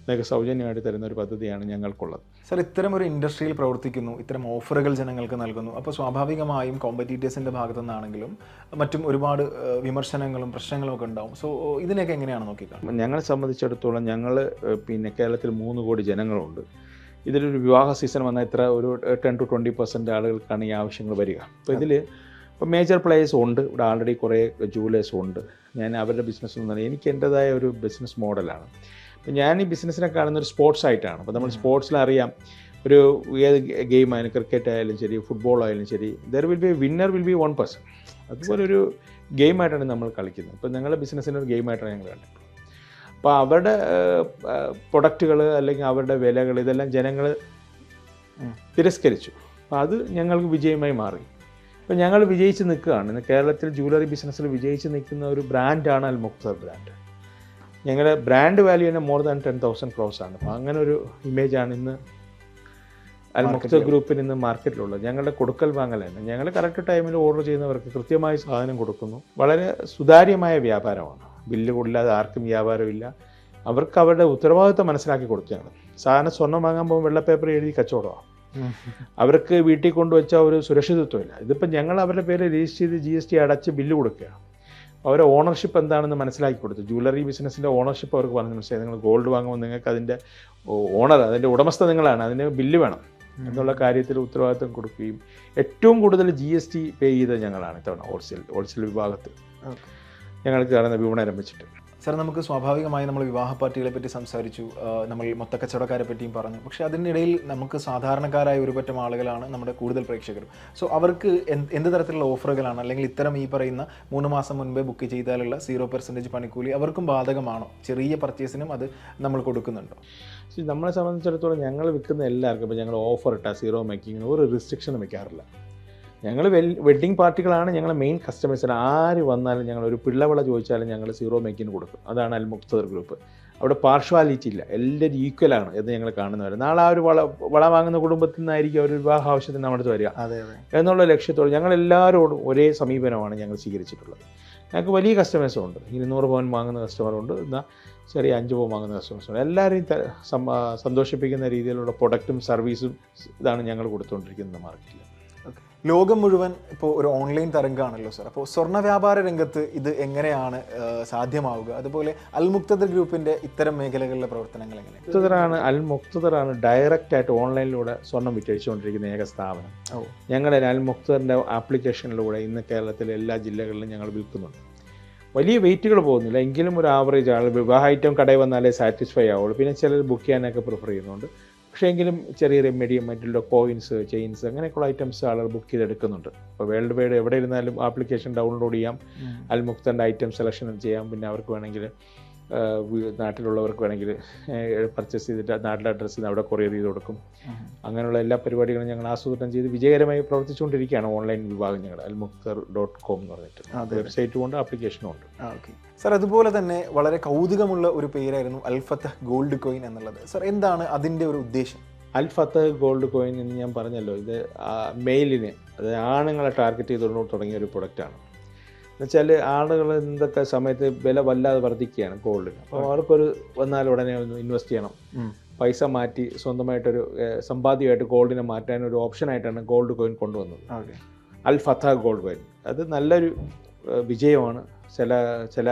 നിങ്ങൾക്ക് സൗജന്യമായിട്ട് തരുന്ന ഒരു പദ്ധതിയാണ് ഞങ്ങൾക്കുള്ളത്. സർ ഇത്തരം ഒരു ഇൻഡസ്ട്രിയിൽ പ്രവർത്തിക്കുന്നു ഇത്തരം ഓഫറുകൾ ജനങ്ങൾക്ക് നൽകുന്നു. അപ്പോൾ സ്വാഭാവികമായും കോമ്പറ്റീറ്റേഴ്സിന്റെ ഭാഗത്തു നിന്നാണെങ്കിലും മറ്റും ഒരുപാട് വിമർശനങ്ങളും പ്രശ്നങ്ങളും ഒക്കെ ഉണ്ടാവും. സോ ഇതിനെയൊക്കെ എങ്ങനെയാണ് നോക്കിക്കാണുന്നത്? ഞങ്ങളെ സംബന്ധിച്ചിടത്തോളം ഞങ്ങൾ പിന്നെ കേരളത്തിൽ മൂന്ന് കോടി ജനങ്ങളുണ്ട്. ഇതിലൊരു വിവാഹ സീസൺ വന്നാൽ ഇത്ര ഒരു ടെൻ ടു ട്വന്റി പെർസെന്റ് ആളുകൾക്കാണ് ഈ ആവശ്യങ്ങൾ വരിക. അപ്പോൾ ഇതിൽ ഇപ്പോൾ മേജർ പ്ലേയേഴ്സ് ഉണ്ട്. ഇവിടെ ആൾറെഡി കുറേ ജൂവലേഴ്സും ഉണ്ട്. ഞാൻ അവരുടെ ബിസിനസ് ഒന്നും എനിക്ക് എന്റെതായ ഒരു ബിസിനസ് മോഡലാണ് ഞാൻ ഈ ബിസിനസ്സിനെ കാണുന്ന ഒരു സ്പോർട്സ് ആയിട്ടാണ്. അപ്പോൾ നമ്മൾ സ്പോർട്സിൽ അറിയാം ഒരു ഏത് ഗെയിം ആയാലും ക്രിക്കറ്റ് ആയാലും ശരി ഫുട്ബോൾ ആയാലും ശരി there will be winner will be one person അതുപോലെ ഒരു ഗെയിമായിട്ടാണ് നമ്മൾ കളിക്കുന്നത്. അപ്പോൾ ഞങ്ങളുടെ ബിസിനസ്സിന്റെ ഒരു ഗെയിമായിട്ടാണ് ഞങ്ങൾ കണ്ടത്. അപ്പോൾ അവരുടെ പ്രൊഡക്റ്റുകൾ അല്ലെങ്കിൽ അവരുടെ വിലകൾ ഇതെല്ലാം ജനങ്ങൾ തിരസ്കരിച്ചു. അപ്പോൾ അത് ഞങ്ങൾക്ക് വിജയമായി മാറി. അപ്പോൾ ഞങ്ങൾ വിജയിച്ച് നിൽക്കുകയാണ്. കേരളത്തിൽ ജ്വല്ലറി ബിസിനസ്സിൽ വിജയിച്ച് നിൽക്കുന്ന ഒരു ബ്രാൻഡാണ് അൽ മുക്തർ ബ്രാൻഡ് ഞങ്ങളുടെ ബ്രാൻഡ് വാല്യൂ തന്നെ more than ten thousand crores ആണ്. അപ്പോൾ അങ്ങനെ ഒരു ഇമേജ് ആണ് ഇന്ന് അൽമുക്ത. ഗ്രൂപ്പിന് ഇന്ന് മാർക്കറ്റിലുള്ളത് ഞങ്ങളുടെ കൊടുക്കൽ വാങ്ങൽ തന്നെ. ഞങ്ങൾ കറക്റ്റ് ടൈമിൽ ഓർഡർ ചെയ്യുന്നവർക്ക് കൃത്യമായി സാധനം കൊടുക്കുന്നു. വളരെ സുതാര്യമായ വ്യാപാരമാണ്. ബില്ല് കൊള്ളില്ലാതെ ആർക്കും വ്യാപാരമില്ല. അവർക്ക് അവരുടെ ഉത്തരവാദിത്തം മനസ്സിലാക്കി കൊടുക്കുകയാണ്. സാധനം സ്വർണം വാങ്ങാൻ പോകുമ്പോൾ വെള്ള പേപ്പർ എഴുതി കച്ചവടമാണ് അവർക്ക് വീട്ടിൽ കൊണ്ടുവച്ച ഒരു സുരക്ഷിതത്വമില്ല. ഇതിപ്പോൾ ഞങ്ങൾ അവരുടെ പേര് രജിസ്റ്റർ ചെയ്ത് ജി എസ് ടി അടച്ച് ബില്ല് കൊടുക്കുകയാണ്. അവരെ ഓണർഷിപ്പ് എന്താണെന്ന് മനസ്സിലാക്കി കൊടുത്തു. ജ്വല്ലറി ബിസിനസ്സിന്റെ ഓണർഷിപ്പ് അവർക്ക് പറഞ്ഞു. മനസ്സിലായി? നിങ്ങൾ ഗോൾഡ് വാങ്ങുമ്പോൾ നിങ്ങൾക്ക് അതിന്റെ ഓണർ അതിന്റെ ഉടമസ്ഥ നിങ്ങളാണ്. അതിന് ബില്ല് വേണം. എന്നുള്ള കാര്യത്തിൽ ഉത്തരവാദിത്വം കൊടുക്കുകയും ഏറ്റവും കൂടുതൽ ജി എസ് ടി പേ ചെയ്തത് ഞങ്ങളാണ് ഇത്തവണ ഹോൾസെയിൽ ഹോൾസെയിൽ വിഭാഗത്ത് Okay. ഞങ്ങൾക്ക് കാണുന്ന വിപണനം ആരംഭിച്ചിട്ട് സാർ നമുക്ക് സ്വാഭാവികമായി നമ്മൾ വിവാഹ പാർട്ടികളെ പറ്റി സംസാരിച്ചു നമ്മൾ മൊത്തക്കച്ചവടക്കാരെ പറ്റിയും പറഞ്ഞു. പക്ഷേ അതിനിടയിൽ നമുക്ക് സാധാരണക്കാരായ ഒരുപറ്റം ആളുകളാണ് നമ്മുടെ കൂടുതൽ പ്രേക്ഷകർ സോ അവർക്ക് എന്ത് എന്ത് തരത്തിലുള്ള ഓഫറുകളാണ്? അല്ലെങ്കിൽ ഇത്തരം ഈ പറയുന്ന മൂന്ന് മാസം മുൻപേ ബുക്ക് ചെയ്താലുള്ള സീറോ പെർസെന്റേജ് പണിക്കൂലി അവർക്കും ബാധകമാണോ? ചെറിയ പർച്ചേസിനും അത് നമ്മൾ കൊടുക്കുന്നുണ്ടോ? നമ്മളെ സംബന്ധിച്ചിടത്തോളം ഞങ്ങൾ വിൽക്കുന്ന എല്ലാവർക്കും ഇപ്പോൾ ഞങ്ങൾ ഓഫർ ഇട്ടാൽ സീറോ മേക്കിങ്ങിന് ഒരു റിസ്ട്രിക്ഷനും വെക്കാറില്ല. ഞങ്ങൾ വെൽ വെഡ്ഡിങ് പാർട്ടികളാണ് ഞങ്ങളെ മെയിൻ കസ്റ്റമേഴ്സിന് ആര് വന്നാലും ഞങ്ങൾ ഒരു പിള്ളവിള ചോദിച്ചാലും ഞങ്ങൾ സീറോ മേക്കിന് കൊടുക്കും. അതാണ് അൽ മുക്തദർ ഗ്രൂപ്പ് അവിടെ പാർഷ്വാലിറ്റി ഇല്ല. എല്ലാവരും ഈക്വലാണ് എന്ന് ഞങ്ങൾ കാണുന്നവർ നാളെ ആ ഒരു വള വള വാങ്ങുന്ന കുടുംബത്തിൽ നിന്നായിരിക്കും അവർ വിവാഹ ആവശ്യത്തിന് നമ്മുടെ അടുത്ത് വരിക. അതെ അതെ. എന്നുള്ള ലക്ഷ്യത്തോടെ ഞങ്ങൾ എല്ലാവരോടും ഒരേ സമീപനമാണ് ഞങ്ങൾ സ്വീകരിച്ചിട്ടുള്ളത്. ഞങ്ങൾക്ക് വലിയ കസ്റ്റമേഴ്സും ഉണ്ട്. ഇരുന്നൂറ് പവൻ വാങ്ങുന്ന കസ്റ്റമറുണ്ട് എന്നാൽ ചെറിയ അഞ്ച് പവൻ വാങ്ങുന്ന കസ്റ്റമേഴ്സ് ഉണ്ട്. എല്ലാവരെയും സന്തോഷിപ്പിക്കുന്ന രീതിയിലുള്ള പ്രൊഡക്റ്റും സർവീസും ഇതാണ് ഞങ്ങൾ കൊടുത്തുകൊണ്ടിരിക്കുന്നത് മാർക്കറ്റിൽ ലോകം മുഴുവൻ ഇപ്പോൾ ഒരു ഓൺലൈൻ തരംഗമാണല്ലോ സാർ അപ്പോൾ സ്വർണ വ്യാപാര രംഗത്ത് ഇത് എങ്ങനെയാണ് സാധ്യമാവുക? അതുപോലെ അൽമുക്തദർ ഗ്രൂപ്പിന്റെ ഇത്തരം മേഖലകളിലെ പ്രവർത്തനങ്ങൾ എങ്ങനെയാണ്? മുക്തദറാണ് അൽ മുക്തദറാണ് ഡയറക്റ്റ് ആയിട്ട് ഓൺലൈനിലൂടെ സ്വർണം വിറ്റഴിച്ചുകൊണ്ടിരിക്കുന്ന ഏക സ്ഥാപനം. ഓ. ഞങ്ങളുടെ അൽ മുക്തറിന്റെ ആപ്ലിക്കേഷനിലൂടെ ഇന്ന് കേരളത്തിലെ എല്ലാ ജില്ലകളിലും ഞങ്ങൾ വിൽക്കുന്നുണ്ട്. വലിയ വെയിറ്റുകൾ പോകുന്നില്ല. എങ്കിലും ഒരു ആവറേജ് ആൾ വിവാഹ ഐറ്റം കടയിൽ വന്നാലേ സാറ്റിസ്ഫൈ ആവുള്ളൂ. പിന്നെ ചിലർ ബുക്ക് ചെയ്യാനൊക്കെ പ്രിഫർ ചെയ്യുന്നുണ്ട്. പക്ഷേ എങ്കിലും ചെറിയ ചെറിയ മീഡിയം മറ്റുള്ള കോയിൻസ് ചെയിൻസ് അങ്ങനെയൊക്കെയുള്ള ഐറ്റംസ് ആളുകൾ ബുക്ക് ചെയ്തെടുക്കുന്നുണ്ട്. അപ്പോൾ വേൾഡ് വൈഡ് എവിടെ ഇരുന്നാലും ആപ്ലിക്കേഷൻ ഡൗൺലോഡ് ചെയ്യാം. അൽ മുക്തന്റെ ഐറ്റം സെലക്ഷൻ ചെയ്യാം. പിന്നെ അവർക്ക് വേണമെങ്കിൽ നാട്ടിലുള്ളവർക്ക് വേണമെങ്കിൽ പർച്ചേസ് ചെയ്തിട്ട് നാട്ടിലെ അഡ്രസ്സിൽ നിന്ന് അവിടെ കൊറിയർ ചെയ്ത് കൊടുക്കും. അങ്ങനെയുള്ള എല്ലാ പരിപാടികളും ഞങ്ങൾ ആസൂത്രണം ചെയ്ത് വിജയകരമായി പ്രവർത്തിച്ചുകൊണ്ടിരിക്കുകയാണ് ഓൺലൈൻ വിഭാഗം ഞങ്ങൾ അൽമുക്തർ ഡോട്ട് കോം എന്ന് പറഞ്ഞിട്ട്. അതെ. വെബ്സൈറ്റും ഉണ്ട് ആപ്ലിക്കേഷനും ഉണ്ട്. ഓക്കെ സാർ അതുപോലെ തന്നെ വളരെ കൗതുകമുള്ള ഒരു പേരായിരുന്നു അൽഫത്ത് ഗോൾഡ് കോയിൻ എന്നുള്ളത്. സാർ എന്താണ് അതിന്റെ ഒരു ഉദ്ദേശം? അൽഫത്ത് ഗോൾഡ് കോയിൻ എന്ന് ഞാൻ പറഞ്ഞല്ലോ ഇത് മെയിലിന് അതായത് ആണുങ്ങളെ ടാർഗറ്റ് ചെയ്തുകൊണ്ട് തുടങ്ങിയ ഒരു പ്രൊഡക്റ്റാണ് എന്നുവെച്ചാൽ ആളുകൾ എന്തൊക്കെ സമയത്ത് വില വല്ലാതെ വർദ്ധിക്കുകയാണ് ഗോൾഡിന് അപ്പോൾ അവർക്കൊരു വന്നാൽ ഉടനെ ഒന്ന് ഇൻവെസ്റ്റ് ചെയ്യണം. പൈസ മാറ്റി സ്വന്തമായിട്ടൊരു സമ്പാദ്യമായിട്ട് ഗോൾഡിനെ മാറ്റാൻ ഒരു ഓപ്ഷനായിട്ടാണ് ഗോൾഡ് കോയിൻ കൊണ്ടുവന്നത്. അൽ ഫത്ത ഗോൾഡ് കോയിൻ അത് നല്ലൊരു വിജയമാണ്. ചില ചില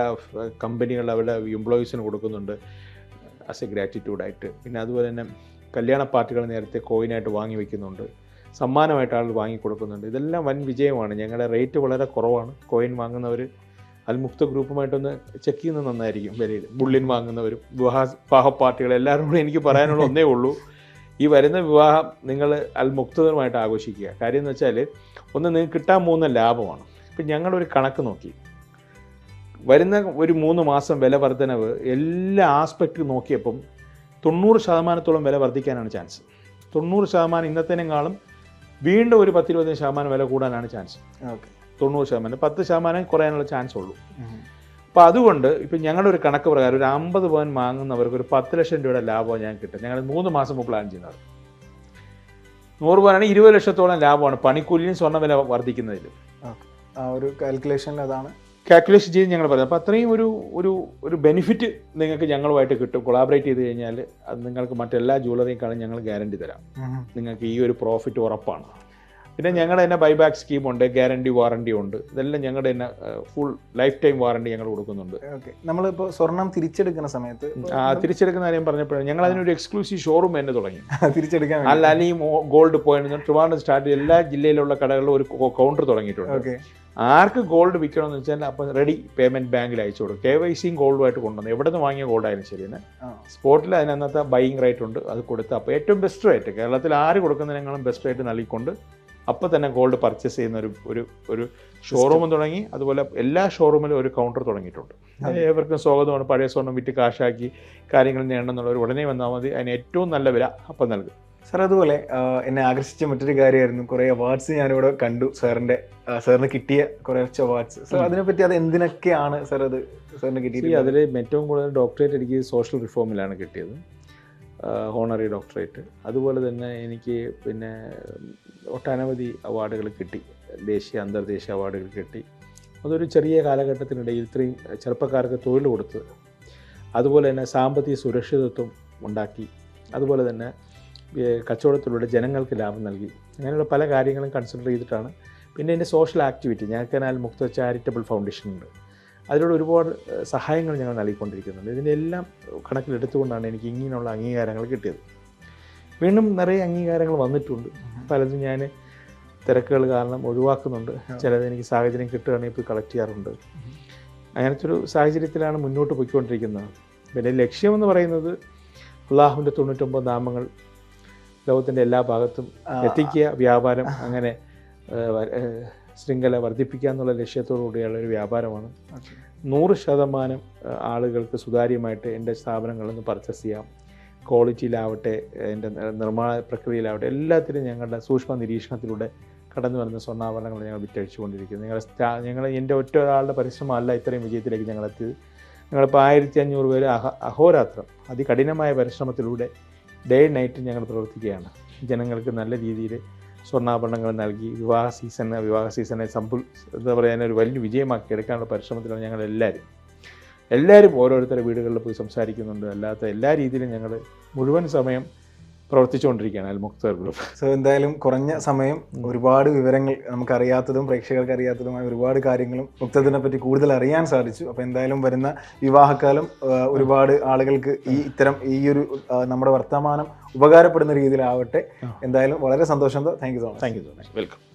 കമ്പനികൾ അവരുടെ എംപ്ലോയീസിന് കൊടുക്കുന്നുണ്ട്. ആസ് എ ഗ്രാറ്റിറ്റ്യൂഡായിട്ട് പിന്നെ അതുപോലെ തന്നെ കല്യാണ പാർട്ടികൾ നേരത്തെ കോയിനായിട്ട് വാങ്ങി വെക്കുന്നുണ്ട്. സമ്മാനമായിട്ട് ആൾ വാങ്ങി കൊടുക്കുന്നുണ്ട് ഇതെല്ലാം വൻ വിജയമാണ്. ഞങ്ങളുടെ റേറ്റ് വളരെ കുറവാണ്. കോയിൻ വാങ്ങുന്നവർ അൽമുക്ത ഗ്രൂപ്പുമായിട്ടൊന്ന് ചെക്ക് ചെയ്യുന്നത് നന്നായിരിക്കും വിലയിൽ. ബുള്ളിൻ വാങ്ങുന്നവരും വിവാഹ വിവാഹ പാർട്ടികൾ എല്ലാവരും കൂടെ എനിക്ക് പറയാനുള്ള ഒന്നേ ഉള്ളൂ. ഈ വരുന്ന വിവാഹം നിങ്ങൾ അൽ മുക്തതമായിട്ട് ആഘോഷിക്കുക. കാര്യം എന്ന് വെച്ചാൽ ഒന്ന് നിങ്ങൾക്ക് കിട്ടാൻ പോകുന്ന ലാഭമാണ്. ഇപ്പം ഞങ്ങളൊരു കണക്ക് നോക്കി. വരുന്ന ഒരു മൂന്ന് മാസം വില വർധനവ് എല്ലാ ആസ്പെക്റ്റ് നോക്കിയപ്പം തൊണ്ണൂറ് ശതമാനത്തോളം വില വർദ്ധിക്കാനാണ് ചാൻസ് തൊണ്ണൂറ് ശതമാനം ഇന്നത്തേനേക്കാളും വീണ്ടും ഒരു പത്തിരുപത് ശതമാനം വില കൂടാനാണ് ചാൻസ് തൊണ്ണൂറ് ശതമാനം പത്ത് ശതമാനം കുറയാനുള്ള ചാൻസ് ഉള്ളൂ. അപ്പോൾ അതുകൊണ്ട് ഇപ്പം ഞങ്ങളുടെ ഒരു കണക്ക് പ്രകാരം ഒരു അമ്പത് പവൻ വാങ്ങുന്നവർക്ക് ഒരു പത്ത് ലക്ഷം രൂപയുടെ ലാഭം ഞാൻ കിട്ടും. ഞങ്ങൾ മൂന്ന് മാസം മുമ്പ് പ്ലാൻ ചെയ്യുന്നത് നൂറ് പവനാണ് ഇരുപത് ലക്ഷത്തോളം ലാഭമാണ് പണിക്കൂലിയും സ്വർണ വില വർദ്ധിക്കുന്നതിൽ ആ ഒരു കാൽക്കുലേഷനിൽ അതാണ് കാൽക്കുലേഷൻ ചെയ്ത് ഞങ്ങൾ പറയുന്നത് അപ്പോൾ അത്രയും ഒരു ഒരു ഒരു ബെനിഫിറ്റ് നിങ്ങൾക്ക് ഞങ്ങളുമായിട്ട് കിട്ടും. കൊളാബറേറ്റ് ചെയ്ത് കഴിഞ്ഞാൽ അത് നിങ്ങൾക്ക് മറ്റെല്ലാ ജ്വല്ലറിയേക്കാളും ഞങ്ങൾ ഗ്യാരണ്ടി തരാം. നിങ്ങൾക്ക് ഈ ഒരു പ്രോഫിറ്റ് ഉറപ്പാണ്. പിന്നെ ഞങ്ങളുടെ തന്നെ ബൈബാക്ക് സ്കീമുണ്ട് ഗ്യാരണ്ടി വാറണ്ടി ഉണ്ട്. ഇതെല്ലാം ഞങ്ങളുടെ തന്നെ ഫുൾ ലൈഫ് ടൈം വാറണ്ടി ഞങ്ങൾ കൊടുക്കുന്നുണ്ട്. ഓക്കെ നമ്മളിപ്പോൾ സ്വർണം തിരിച്ചെടുക്കുന്ന സമയത്ത് ആ, തിരിച്ചെടുക്കുന്ന കാര്യം പറഞ്ഞപ്പോഴാണ് ഞങ്ങൾ അതിനൊരു എക്സ്ക്ലൂസീവ് ഷോറൂം തന്നെ തുടങ്ങി. തിരിച്ചെടുക്കാൻ അല്ല അല്ലെങ്കിൽ ഗോൾഡ് പോയിന്റ് ട്രിവാൻഡ്രം സ്റ്റാർട്ട് എല്ലാ ജില്ലയിലുള്ള കടകളിലും ഒരു കൗണ്ടർ തുടങ്ങിയിട്ടുണ്ട്. ഓക്കെ ആർക്ക് ഗോൾഡ് വിൽക്കണമെന്ന് വെച്ചാൽ അപ്പം റെഡി പേയ്മെന്റ് ബാങ്കിൽ അയച്ചു കൊടുക്കും. കെ വൈ സിയും ഗോൾഡുമായിട്ട് കൊണ്ടുവന്നു. എവിടെ നിന്ന് വാങ്ങിയ ഗോൾഡ് ആയാലും ശരി തന്നെ. സ്പോട്ടിൽ അതിനകത്ത് ബൈയിങ് റേറ്റ് ഉണ്ട്. അത് കൊടുത്ത് അപ്പോൾ ഏറ്റവും ബെസ്റ്റ് റേറ്റ് കേരളത്തിൽ ആര് കൊടുക്കുന്നതിനേക്കാളും ബെസ്റ്റ് റേറ്റ് നൽകിക്കൊണ്ട് അപ്പോൾ തന്നെ ഗോൾഡ് പർച്ചേസ് ചെയ്യുന്ന ഒരു ഒരു ഒരു ഷോറൂമും തുടങ്ങി. അതുപോലെ എല്ലാ ഷോറൂമിലും ഒരു കൗണ്ടർ തുടങ്ങിയിട്ടുണ്ട്. ഏവർക്കും സ്വാഗതമാണ്. പഴയ സ്വർണം വിറ്റ് കാശാക്കി കാര്യങ്ങൾ നേടണം എന്നുള്ളവർ ഉടനെ വന്നാൽ മതി. അതിന് ഏറ്റവും നല്ല വില അപ്പം നൽകും. സാർ അതുപോലെ എന്നെ ആകർഷിച്ച മറ്റൊരു കാര്യമായിരുന്നു. കുറേ അവാർഡ്സ് ഞാനിവിടെ കണ്ടു സാറിന്റെ സാറിന് കിട്ടിയ കുറച്ച് അവാർഡ്സ് സാർ അതിനെപ്പറ്റി അത് എന്തിനൊക്കെയാണ് സാർ അത് സാറിന് കിട്ടിയത് അതിൽ ഏറ്റവും കൂടുതൽ ഡോക്ടറേറ്റ് എനിക്ക് സോഷ്യൽ റിഫോമിലാണ് കിട്ടിയത്. ഹോണറി ഡോക്ടറേറ്റ് അതുപോലെ തന്നെ എനിക്ക് പിന്നെ ഒട്ടനവധി അവാർഡുകൾ കിട്ടി. ദേശീയ അന്തർദേശീയ അവാർഡുകൾ കിട്ടി. അതൊരു ചെറിയ കാലഘട്ടത്തിനിടയിൽ ഇത്രയും ചെറുപ്പക്കാർക്ക് തൊഴിൽ കൊടുത്ത് അതുപോലെ തന്നെ സാമ്പത്തിക സുരക്ഷിതത്വം ഉണ്ടാക്കി അതുപോലെ തന്നെ കച്ചവടത്തിലൂടെ ജനങ്ങൾക്ക് ലാഭം നൽകി. അങ്ങനെയുള്ള പല കാര്യങ്ങളും കൺസിഡർ ചെയ്തിട്ടാണ്. പിന്നെ എന്റെ സോഷ്യൽ ആക്ടിവിറ്റി ഞങ്ങൾക്ക് എന്നാൽ മുക്ത ചാരിറ്റബിൾ ഫൗണ്ടേഷൻ ഉണ്ട്. അതിലൂടെ ഒരുപാട് സഹായങ്ങൾ ഞങ്ങൾ നൽകിക്കൊണ്ടിരിക്കുന്നുണ്ട്. ഇതിന്റെ എല്ലാം കണക്കിലെടുത്തുകൊണ്ടാണ് എനിക്ക് ഇങ്ങനെയുള്ള അംഗീകാരങ്ങൾ കിട്ടിയത്. വീണ്ടും നിറയെ അംഗീകാരങ്ങൾ വന്നിട്ടുണ്ട്. പലതും ഞാൻ തിരക്കുകൾ കാരണം ഒഴിവാക്കുന്നുണ്ട്. ചിലത് എനിക്ക് സാഹചര്യം കിട്ടുകയാണെങ്കിൽ പോയി കളക്ട് ചെയ്യാറുണ്ട്. അങ്ങനത്തെ ഒരു സാഹചര്യത്തിലാണ് മുന്നോട്ട് പോയിക്കൊണ്ടിരിക്കുന്നത്. പിന്നെ ലക്ഷ്യമെന്ന് പറയുന്നത് അള്ളാഹുവിന്റെ തൊണ്ണൂറ്റൊമ്പത് നാമങ്ങൾ ലോകത്തിന്റെ എല്ലാ ഭാഗത്തും എത്തിക്കുക വ്യാപാരം അങ്ങനെ ശൃംഖല വർദ്ധിപ്പിക്കുക എന്നുള്ള ലക്ഷ്യത്തോടു കൂടിയുള്ള ഒരു വ്യാപാരമാണ്. നൂറ് ശതമാനം ആളുകൾക്ക് സുതാര്യമായിട്ട് എന്റെ സ്ഥാപനങ്ങളിൽ നിന്ന് പർച്ചേസ് ചെയ്യാം. ക്വാളിറ്റിയിലാവട്ടെ എന്റെ നിർമ്മാണ പ്രക്രിയയിലാവട്ടെ എല്ലാത്തിനും ഞങ്ങളുടെ സൂക്ഷ്മ നിരീക്ഷണത്തിലൂടെ കടന്നു വരുന്ന സ്വർണാഭരണങ്ങൾ ഞങ്ങൾ വിറ്റഴിച്ചുകൊണ്ടിരിക്കുന്നു. ഞങ്ങൾ സ്റ്റാ ഞങ്ങൾ എന്റെ ഒറ്റ ഒരാളുടെ പരിശ്രമമല്ല ഇത്രയും വിജയത്തിലേക്ക് ഞങ്ങളെത്തിയത്. ഞങ്ങളിപ്പോൾ ആയിരത്തി അഞ്ഞൂറ് പേര് അഹ അഹോരാത്രം അതികഠിനമായ പരിശ്രമത്തിലൂടെ ഡേ നൈറ്റ് ഞങ്ങൾ പ്രവർത്തിക്കുകയാണ്. ജനങ്ങൾക്ക് നല്ല രീതിയിൽ സ്വർണാഭരണങ്ങൾ നൽകി വിവാഹ സീസൺ വിവാഹ സീസണെ സമ്പുൽ എന്താ പറയുക ഒരു വലിയ വിജയമാക്കി എടുക്കാനുള്ള പരിശ്രമത്തിലാണ് ഞങ്ങൾ എല്ലാവരും. എല്ലാവരും ഓരോരുത്തരുടെ വീടുകളിൽ പോയി സംസാരിക്കുന്നുണ്ട്. അല്ലാത്ത എല്ലാ രീതിയിലും ഞങ്ങൾ മുഴുവൻ സമയം പ്രവർത്തിച്ചുകൊണ്ടിരിക്കുകയാണ് അൽ മുക്തർ ഗ്രൂപ്പ്. സോ എന്തായാലും കുറഞ്ഞ സമയം ഒരുപാട് വിവരങ്ങൾ നമുക്കറിയാത്തതും പ്രേക്ഷകർക്ക് അറിയാത്തതുമായ ഒരുപാട് കാര്യങ്ങളും മുക്തത്തിനെ പറ്റി കൂടുതൽ അറിയാൻ സാധിച്ചു. അപ്പോൾ എന്തായാലും വരുന്ന വിവാഹക്കാലം ഒരുപാട് ആളുകൾക്ക് ഈ ഇത്തരം ഈ ഒരു നമ്മുടെ വർത്തമാനം ഉപകാരപ്പെടുന്ന രീതിയിലാവട്ടെ. എന്തായാലും വളരെ സന്തോഷം. Thank you so much thank you so much welcome